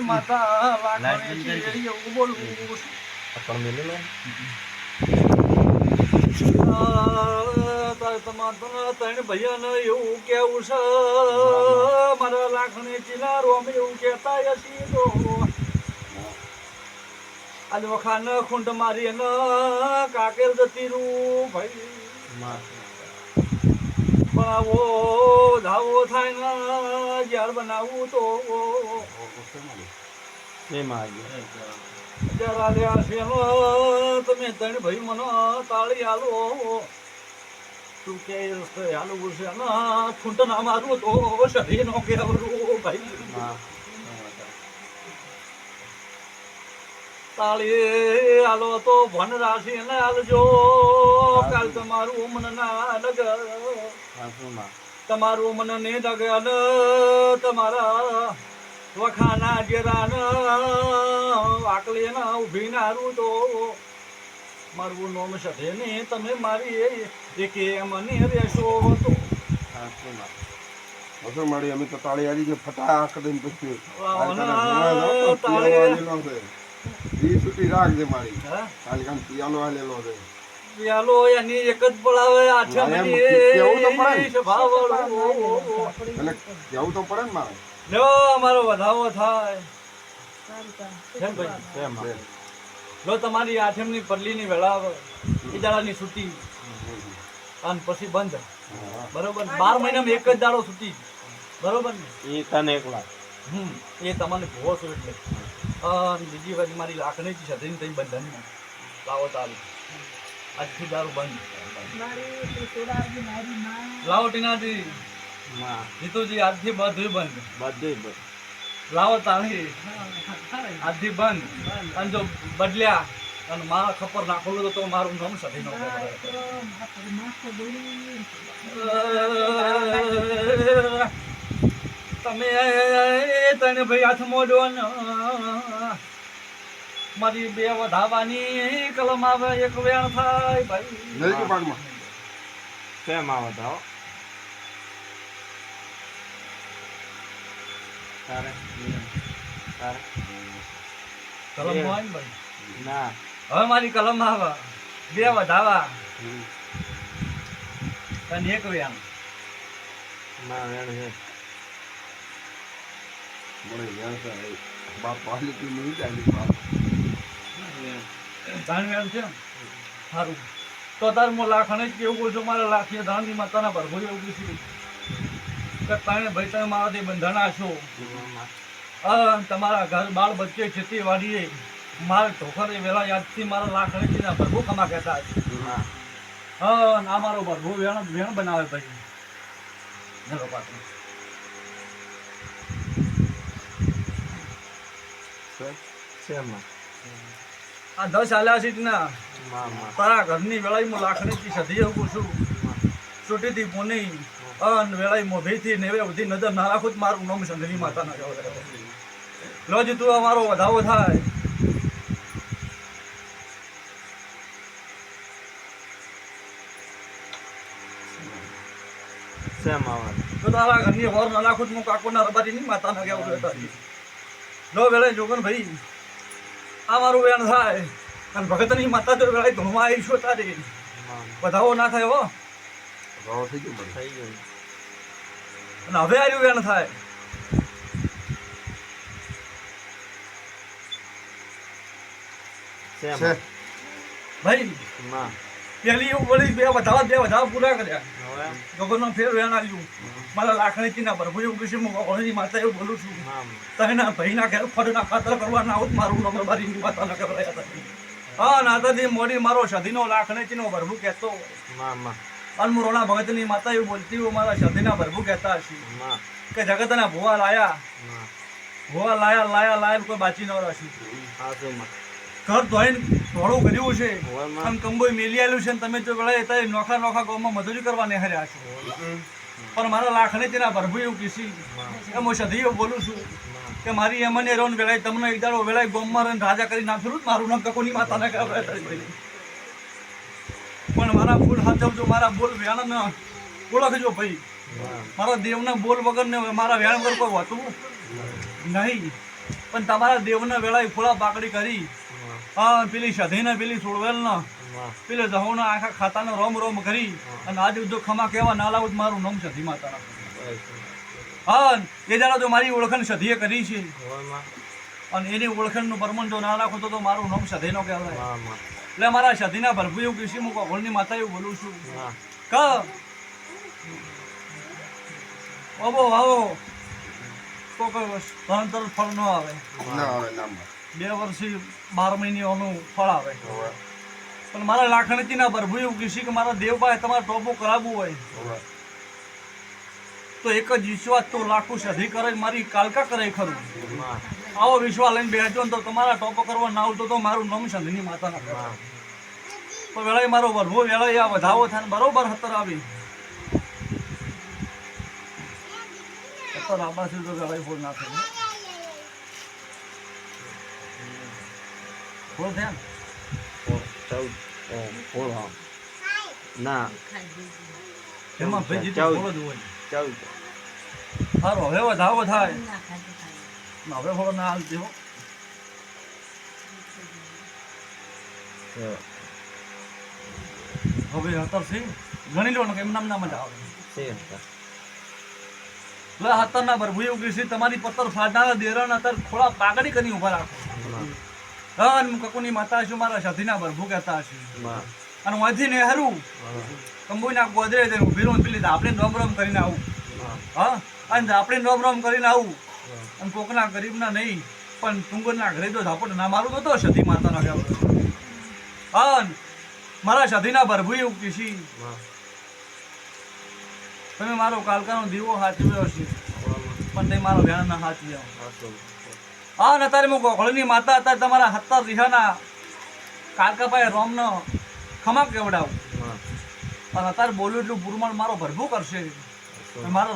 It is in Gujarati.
માતા ચીડી એવું બોલું? પણ મેલું ને તમારા ત્રણ ભૈયાને એવું કેવું છે? મારા લાખણે ચિનારો અમે એવું કહેતા હશી તો. આજ ખૂંટ મારી એને કાકેલ જતી રૂ ભાઈ પણ આવો ધાવો થાય ને. ઝાડ બનાવવું તો તમે ત્રણ ભાઈ મને તાળી આલો. તું કે રસ્તે હાલવું છે ને ના મારું તો શરીર નો કે ભાઈ તાળી આલો તો ભન રાશિ ને આલજો. કાલ તમારું મન ના સાસુમાં તમારું મન ને લગે તમારા વખાના જેરા ને આકલી ને ઊભી નારું તો મારું નોમ સધે ને તમે મારી એકે મને રેશો તો બધું મળી અમે તો તાળી આવી જે ફટાક દઈને પછી તાળી. છૂટી રાખજે મારી. કાલે કામ પિયાનો આલેલો છે. ચાલો એની એક જ પડાવે આઠમ એમ કેવું તો પડે ને. સ્વભાવવાળું. એટલે જવું તો પડે ને મારે? લ્યો અમારો વધાવો થાય. કેમ ભાઈ જો તમારી આઠમની પરલીની વેળા આવે એ દાડાની છૂટી. અને પછી બંધ. બરોબર? બાર મહિનામાં એક જ દાડો છૂટી. બરોબર ને? એ તને એકલા હમ. એ તમને ભોવો છો એટલે. બીજી વાત મારી લાખણી છે સધીને તઈ બંધન લાવો તારું આજથી દારૂ બંધ. લાવો ટીનાજી. માં. જીતુજી આજથી બધું બંધ. બધું બંધ. લાવો તાળી. આજથી બંધ. અને જો બદલ્યા અને મારા ખપર નાખોલું તો મારું નામ સધી નો તમે તને ભાઈ હાથ મોડો ને મારી બે વધાવાની કલમ આવે એક વેણ થાય ભાઈ. નહીં કે કેમ આ વધાવો? તારે? તારે? કલમ હોય ને ભાઈ. ના. હવે મારી કલમ આવે. બે વધાવા. અને એક વેણ. ના વેણ છે. મને જ્યાં છે બાપ પાલી તું નહીં જાય બાપ. ધાન એમ છે? સારું. તો અત્યારે હું લાખણે જ કેવું બોલજો મારે લાખીએ ધાનની માતાના ભરભો એવું કીધું કે તાણે ભાઈ તમે મારાથી છો અ, તમારા ઘર બાળ બચ્ચે ખેતીવાડીએ મારે ઢોકરે વેલા યાદથી મારા લાખણીજીના ભરભો કમા કહેતા છે હા હા ના મારો ભરભો વેણ વેણ બનાવે ભાઈ. ચલો પાછું. શેમાં? આ દસ આલ્યા માં માં તારા ઘરની વેળાઈ હું લાખણીથી સધી શકું છું. છૂટીથી પોની અન વેળાઈ મોભીથી નેવે બધી નજર ના રાખું મારું નામ સંધરી માતા ના કહેવાય લોજ તું અમારો વધાવો થાય. તો તારા ઘરની હોર ના તો હું કાકોના રબારી નહીં માતા ના કહેવું લો વેળાઈ જોગન ભાઈ આ મારું વેણ થાય. અને ભગતની માતા તો વેળાઈ ધૂળમાં આવી છો તારી વધાવો ના થાય હો. થઈ ગયો થઈ ગયું. અને હવે આવ્યું વેણ થાય. ભાઈ માં પેલી વળી બે વધાવા બે વધાવા પૂરા કર્યા. ગગનનો ફેર વેના આવ્યું. મારા લાખણીથી ના ભરભૂ એવું કશું હું ગગનની માતા એવું બોલું છું. તને ભાઈના ઘેર ફળના ખાતર કરવા ના આવું મારું નામ બારીની માતા ના કહેવાય હતા. હા નાતાથી મોડી મારો સધીનો લાખણીનો ભરભૂ કહેતો અનમુરોના ભગતની માતા એવું બોલતી હોય મારા સધીના ભરભૂ કહેતા હશે. કે જગતના ભુવા લાયા. ભુવા લાયા લાયા લાયા કોઈ બાચી ન રહેશે સાસુમાં ઘર ધોઈને ધોળું કર્યું છે. અને કંબોય મેલી આવેલું છે તમે જો વેળાએ અત્યારે નોખા નોખા ગામમાં મજૂરી કરવા નેહર્યા છો. પણ મારા લાખને તેના ભરભુ એવું કીસી એમ હું સધીઓ બોલું છું કે મારી એમને રોન વેળાએ તમને એક દાડો વેળાએ ગોમમાં રહીને રાજા કરી નાખ્યું ને મારું નામ કકોની માતાને પણ મારા બોલ હાચવજો મારા બોલ વેણ ન ઓળખજો ભાઈ. મારા દેવના બોલ વગર ને મારા વેણ વગર કોઈ હોતું નહીં. પણ તમારા દેવના વેળાએ ફૂલા પાકડી કરી. હા પેલી સધીને પેલી સોળવેલ ના માં પેલે જહોના આખા ખાતાનો રોમ રોમ કરી અને આજે જો ખમા કહેવા ના લાવું તો મારું નામ સધી માતા હા એ જાણો તો મારી ઓળખાણ સધીએ કરી છે. અને એની ઓળખાણનું પરમણ જો ના નાખો તો તો મારું નામ સધીનો કહેવાય. એટલે મારા સધીના ભરભુ એવું કૃષિ હું કોકળની માતા એવું બોલું છું. ક. ઓબો આવો. તો કોઈ ભણતર ફળ ન આવે. ના આવે ના. બે વર્ષથી બાર મહિનાનું ફળ આવે. પણ મારા લાખણીના પ્રભુ એવું કૃષિ કે મારા દેવભાઈ તમારે ટોપો કરાવવું હોય. તો એક જ વિશ્વાસ તો લાખો સધી કરે મારી કાલકા કરે ખરું. આવો વિશ્વાસ લઈને બેસજો તો તમારા ટોપો કરવા ના આવતો તો મારું નામ સંધની માતાના કહેવાય. માં તો વેળાએ મારો વરભો વેળાએ આ વધાવો થાય બરોબર હતર આવી. હતર આબાસી તો વેળાએ ફોડ ના ફોડ થયા? ચૌદ ફોળ હા. ના. એમાં ભાઈ ચૌદ. ચૌદ. સારું હવે વધાવો થાય. ને હવે ફોડ ના હાલતી દેવો. હવે હતર સિંહ ગણી લો કે એમ નામ જ આવે. છે હતર ના ભરભુ ઉગી કૃષિ તમારી પત્તર ફાડનારા દેરણ અત્યારે થોડા પાગડી કરી ઊભા રાખો. હા અને કકુની માતા છું મારા સાધીના ભરભુ કહેતા છે. અને અહીંથી ને હરું. કંબુના ગોદરે જઈને ઊભી રહું પેલી આપણે રોમ રોમ કરીને આવું. હા અને આપણે રોમ રોમ કરીને આવું. અને કોકના ગરીબના નહીં પણ ટુંગરના ઘરે તો ઝાપટ ના મારું નતો સધી માતાના કહેવાય હા અને મારા સધીના ભરભુ એવું માં તમે મારો કાલકાનો દીવો હાચવ્યો છે. પણ તે મારો વ્યાણના હાથ હાચવ્યો હા ને અત્યારે હું ગોખળની માતા અત્યારે તમારા હત્તા રીહાના કાલકા રોમનો ખમા કેવડાવું? અને અત્યારે બોલ્યું એટલું પુરમાણ મારો ભરભું કરશે. મારો